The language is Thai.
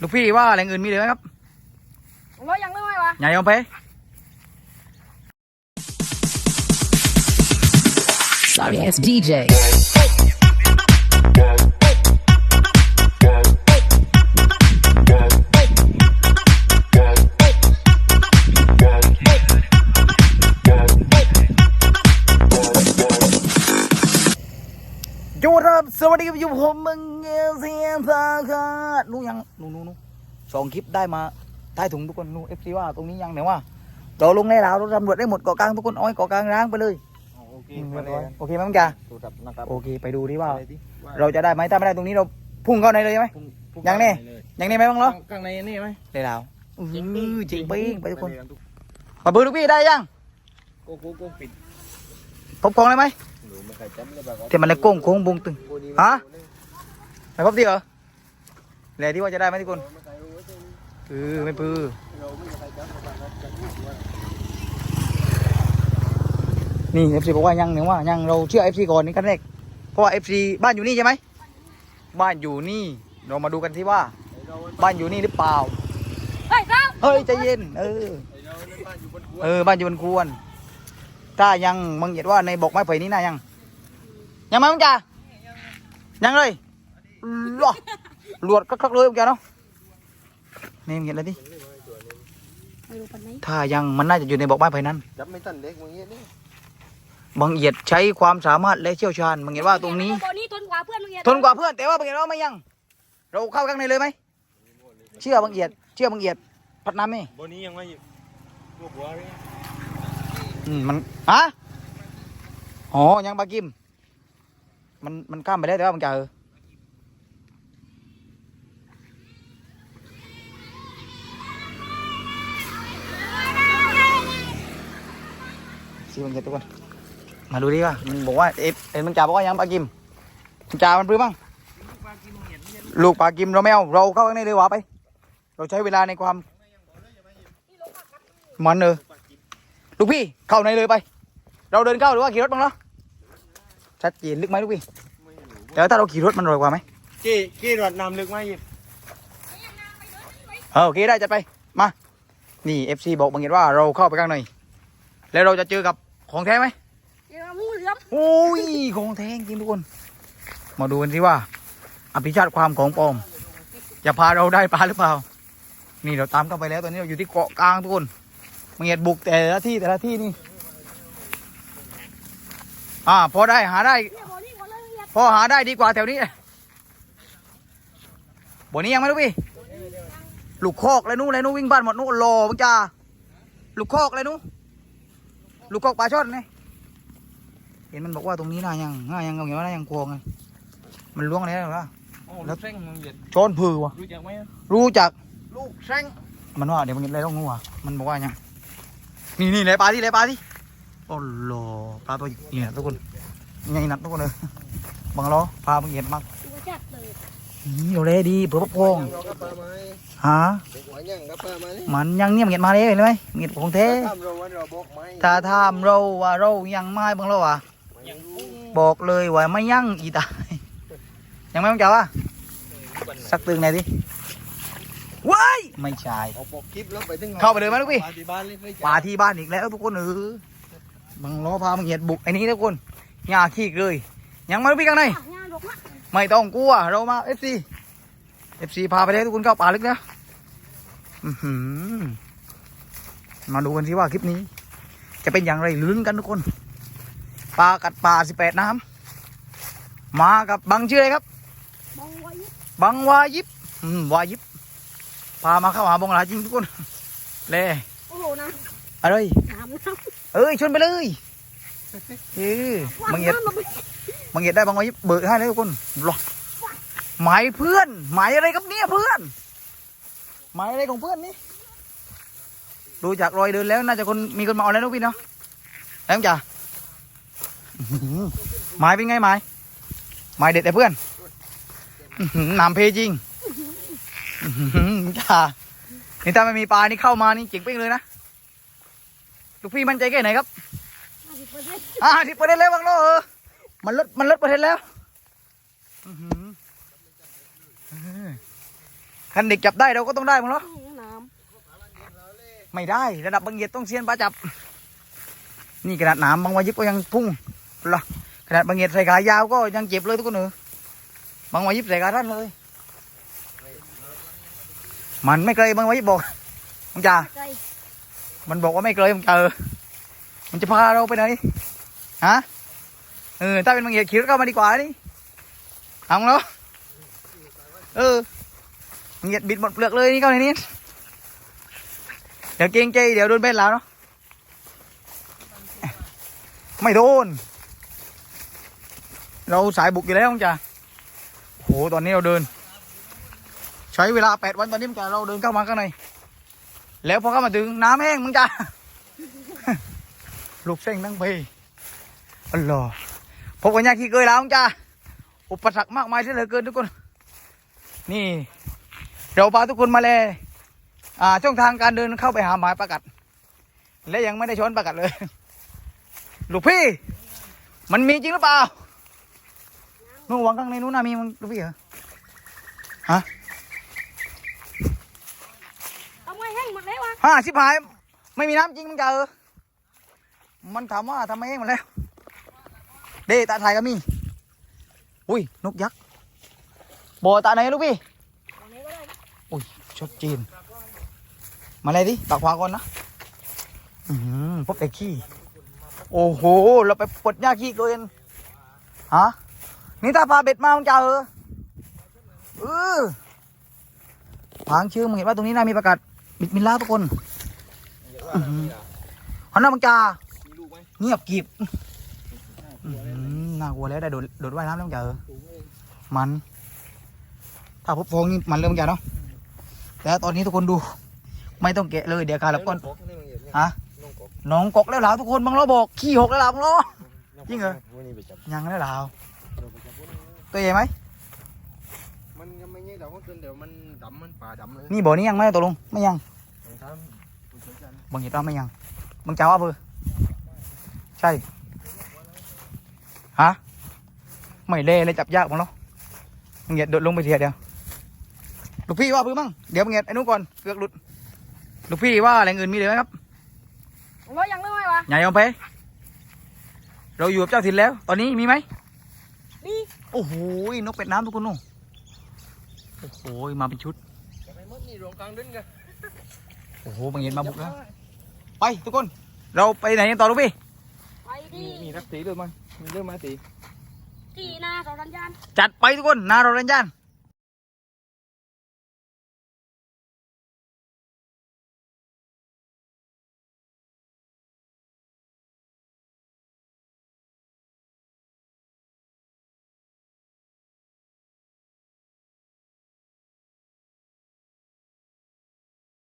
ลูกพี่ว่าแหล่งอื่นมีเหลือไหมครับร้อยยังไม่ไหววะใหญ่เอาไป Sorry ass DJ. จูรับสวัสดีครับอยู่ผมมึง นู้ยังนู้นู้นู้สองคลิปได้มาใต้ถุงทุกคนนู้เอฟซีว่าตรงนี้ยังไหนว่าเราลงในแล้วเราตำรวจได้หมดเกาะกลางทุกคนเอ้อยเกาะกลางร้างไปเลยโอเคอืมมาเรียบเลร้อยยโอเคไหมมึงจ๋าดูครับนะครับโอเคไปดูดิว่าอะไรดิว่เราจะได้ไหมถ้าไม่ได้ตรงนี้เราพุ่งเข้าในเลยไหมพุ่พุ่ยังนี่ไปเลยยังนี่ไหมบ้างเหรอข้างในนี่ไหมได้แล้วอื้อจริงปิ้งไปทุกคนเลยทุกปะบือลูกพี่ได้ยังโก้โก้โก้ปิดพบกองเลยไหมหนูไม่เคยจำเลยแบบว่าที่มันเลยโก้งโค้งบุงตึงโก้นี่ฮะไปพบที่เหรอ แหล่ที่ว่าจะได้ไหมทุกคนไม่เคยรู้ว่าจะเออไม่ปือเราไม่เคยจำแบบนั้นจะพูดว่านี่เอฟซีบอกว่ายังหนึ่งว่ายังเราเชื่อเอฟซีก่อนนี่ขั้นแรกเพราะว่าเอฟซีบ้านอยู่นี่ใช่ไหมบ้านอยู่นี่เรามาดูกันที่ว่าไอ้เราบ้านอยู่นี่หรือเปล่าเฮ้ยครับเฮ้ยใจเย็นเออไอ้เราเล่นบ้านอยู่บนหัวเออบ้านอยู่บนควรถ้ายังมึงเหยียดว่าในบอกไม้ไผ่นี้น่ายัง ยังไหมมึงจ่ายังเลยลวห ลวดคักๆเลยมึงจ่าเนาะนี่มึงเหยียดอะไรดิไม่รู้ปันไหนถ้ายังมันน่าจะอยู่ในบอกไม้ไผ่นั้นจับไม่ทันเล็กมึงเงี้ยนี่บางเอียดใช้ความสามารถและเชี่ยวชาญบางเอียดว่าตรงนี้ ตัวนี้ทนกว่าเพื่อนมึงเนี่ยทนกว่าเพื่อนแต่ว่าบางเอียดว่าไม่ยัง เราเข้าข้างในเลยไหมเชื่อบางเอียด เชื่อบางเอียด พัดน้ำไหมบนนี้ยังไม่พวกหัวเลยอืมมันฮะอ๋อยังบากิม มันมันข้ามไปแล้วแต่ว่ามันจะเออ สิบางเอียดทุกคนมาดูดิว่ามันบอกว่าเอฟเอ็นมันจ่าบอกว่ายังบากิมมันจ่ามันปลื้มบ้างลูกปลากิมเราไม่เอาเราเข้าข้างในเลยหวะไป เราใช้เวลาในความมันเออลูกพี่เข้าในเลยไป เราเดินเข้าหรือว่าขี่รถบ้างเนาะชัดเจนลึกไหมลูกพี่แต่ว่าถ้าเราขี่รถมันอร่อยกว่าไหมกี่กี่รวดน้ำลึกไหมยิบเออโอเคได้จัดไปมานี่เอฟซีบอกบางเห็นว่าเราเข้าไปข้างใน แล้วเราจะเจอกับของแท้ไหมเดี๋ยวมูเหลือมโอ้ยของแท้จริงทุกคน มาดูกันสิว่า อภิชาติความของปลอม จะพาเราได้ปลาหรือเปล่า นี่เราตามเข้าไปแล้วตอนนี้เราอยู่ที่เกาะกลางทุกคนมังเงียดบุกแต่ละที่แต่ละที่นี่อ่าพอได้หาได้เนี่ยบอนี่ก่อนเลยเนี่ยพอหาได้ดีกว่าแถวนี้บนนี้ยังไหมลูกพี่ลูกคอกเลยนู้นเลยนู้นวิ่งบ้านหมดนู้นรอมึงจ้าลูกคอกเลยนู้น ลูกคอกปลาช่อนนี่เห็นมันบอกว่าตรงนี้น่ายังน่ายังเอาอย่างว่าน่ายังกลัวไงมันล้วงอะไรแล้วล่ะโอ้ลูกแซงมึงเหยียดช้อนผือวะรู้จักไหมรู้จักลูกแซงมันว่าเดี๋ยวมันอะไรต้องงูอะมันบอกว่ายังนี่นี่เลยปลาที่เลยปลาที่โอ้โหปลาตัวใหญ่ทุกคนใหญ่หนักทุกคนเลยบังล้อปลามึงเห็นมาก ตัวจัดเลยนี่เราเลยดีเผื่อพกพองเราก็ปลาไม้ฮะเด็กหัวยังก็ปลาไม้นี่มันยังเนี่ยมันเห็นมาเลยเห็นไหมเห็นของแท้ทำเราวันเราบอกไหมถ้าถามเราว่าเรายังไม่บังเราอะยังรู้บอกเลยว่าไม่ยังอีตายยังไม่ต้องจ่าวะสักตึงไหนอยดิว้ายไม่ใช่เอาปกคลิปแล้วไปถึงเข้าไปเลยไหมลูกพี่ปลาที่บ้านเลยไม่ป่าที่บ้านอีกแล้วทุกคนเออบังล้อพามึงเหยียดบุกไอ้นี้ทุกคนหญ้าขี้เลยยังไม่รู้พี่ข้างในอะงานดอกมะ ไม่ต้องกลัว เรามาเอฟซีเอฟซีพาไปเลยทุกคนเข้าป่าลึกนะอื้อหือมาดูกันสิว่าคลิปนี้ จะเป็นอย่างไรลุ้นกันทุกคนปลากัดป่าสิบแปดน้ำมากับบังชื่ออะไรครับมองไว้บังวายิบอืมวายิบพามาเข้าหาบงหลาจริงทุกคนเล่โอ้โหนะอะไรน้ำน้ำเอ้ยชวนไปเลยเออบังเหยียดน้ำ มันไปบังเหยียดได้บังวายิบเบิกให้เลยทุกคนรอหมายเพื่อน หมายอะไรครับเนี่ยเพื่อน หมายอะไรของเพื่อนนี่ดูจากรอยเดินแล้วน่าจะคนมีคนมาเอาแล้วนะพี่เนาะแล้วจ้ะอื้อหือหมายเป็นไงหมายหมายเด็ดแต่เพื่อนหนามเพจริงจ้านี่ถ้าไม่มีปลานี่เข้ามานี่จ๋งเป้งเลยนะลูกพี่มั่นใจแค่ไหนครับห้าสิบเปอร์เซ็นต์อ่าที่ประเด็นแล้วบางโลเออ มันลดมันลดประเด็นแล้วอื้อหือเออคันเด็กจับได้เราก็ต้องได้มั้งเนาะน้ไม่ได้ระดับบางเหยียดต้องเซียนปลาจับ นี่ขนาดหนามบางวายิบก็ยังพุ่งเหรอขนาดบางเหยียดใส่ขายาวก็ยังเจ็บเลยทุกคนเออบางวายิบใส่ขาท่านเลย มันไม่เคยบางวายิบบอกมึงจ่าำใจมันบอกว่าไม่เคยมึงเจอมันจะพาเราไปไหนฮะ เออ ถ้าเป็นบางเหยียดขี่รถเข้ามาดีกว่านี่เอาเนาะเออบางเหยียดบิดหมดเปลือกเลยนี่เข้าในนี้เดี๋ยวเกรงใจเดี๋ยวโดนเบ็ดแล้วเนาะไม่โดน เราสายบุกอยู่แล้วมึงจ่าโหตอนนี้เราเดิน ใช้เวลาแปดวันตอนนี้มึงจ่าเราเดินเข้ามาข้างในแล้วพอเข้ามาถึงน้ำแห้งมึงจ้าลูกเส้งทั้งไปอัลลอฮ์ พบกันยากขี้เกยแล้วมึงจ้าอุปสรรคมากมายที่เหลือเกินทุกคน นี่ เราพาทุกคนมาเลยอ่าช่องทางการเดินเข้าไปหาหมายประกัด และยังไม่ได้ช้อนประกัดเลย ลูกพี่ มันมีจริงหรือเปล่านู่นวางข้างในนู้นนะมีมึงลูกพี่เหรอฮะทำไมแห้งหมดแล้ววะห้าสิบหาย ไม่มีน้ำจริงมึงจะเออมันถามว่าทำไมเองหมดแล้ว เดตาไทยก็มี อุ้ย นกยักษ์บ่อตาไหนลูกพี่อุ้ยชดจีน มาเลยดิปากขวาก่อนนะอืมพบแต่ขี้ โอ้โห เราไปปลดหญ้าขี้เกินฮะ นี่ถ้าพาเบ็ดมามึงจะเออเออผางชื่อมึงเห็นว่าตรงนี้น่ามีประกาศบิดมิลลาทุกคนอื้อหือหันหน้ามึงจ่าเงียบกริบ น่ากลัวแล้วได้โดดโดดว่ายน้ำแล้วมึงจ่าเออมัน ถ้าพบฟองนี่มันเริ่มจ่าเนาะแต่ตอนนี้ทุกคนดู ไม่ต้องแกะเลยเดี๋ยวคารับก่อนฮะน้องกกแล้วเหลาทุกคนบางล้อบอกขี้หกแล้วเหลาบางล้อจริงเหรอวันนี้ไปจับยังแล้วเหลาเราไปจับพวกนี้ตัวใหญ่ไหมมันยังไม่เงี้ยเดี๋ยวเดี๋ยวมันดำมันป่าดำเลยนี่บ่อนี้ยังไหมตกลงไม่ยังของท่านผู้เชี่ยวชาญบางเหตุว่าไม่ยังบางเจ้าว่าเบอร์ใช่ ฮะไม่เล่เลยจับยากบางล้อบางเหตุโดดลงไปเทียเดียวลูกพี่ว่าเพื่อมั่งเดี๋ยวบางเหตุไอ้นู้นก่อนเกือกหลุดลูกพี่ว่าแหล่งอื่นมีเลยไหมครับร้อยยังไม่ไหววะใหญ่เอาไปเราอยู่กับเจ้าถิ่นแล้ว ตอนนี้มีไหมดีโอ้โหนกเป็ดน้ำทุกคนนู่นโอ้โหมาเป็นชุดจะไปมดนี่รวมกลางดึงกันโอ้โหบางเหตุมาบุกแล้วไปทุกคน เราไปไหนกันต่อลูกพี่ ไปดีมีรักตีด้วยมั้ยมีเรื่องมาตีที่หน้าเสาสัญญาณจัดไปทุกคนนาเราเรนจาน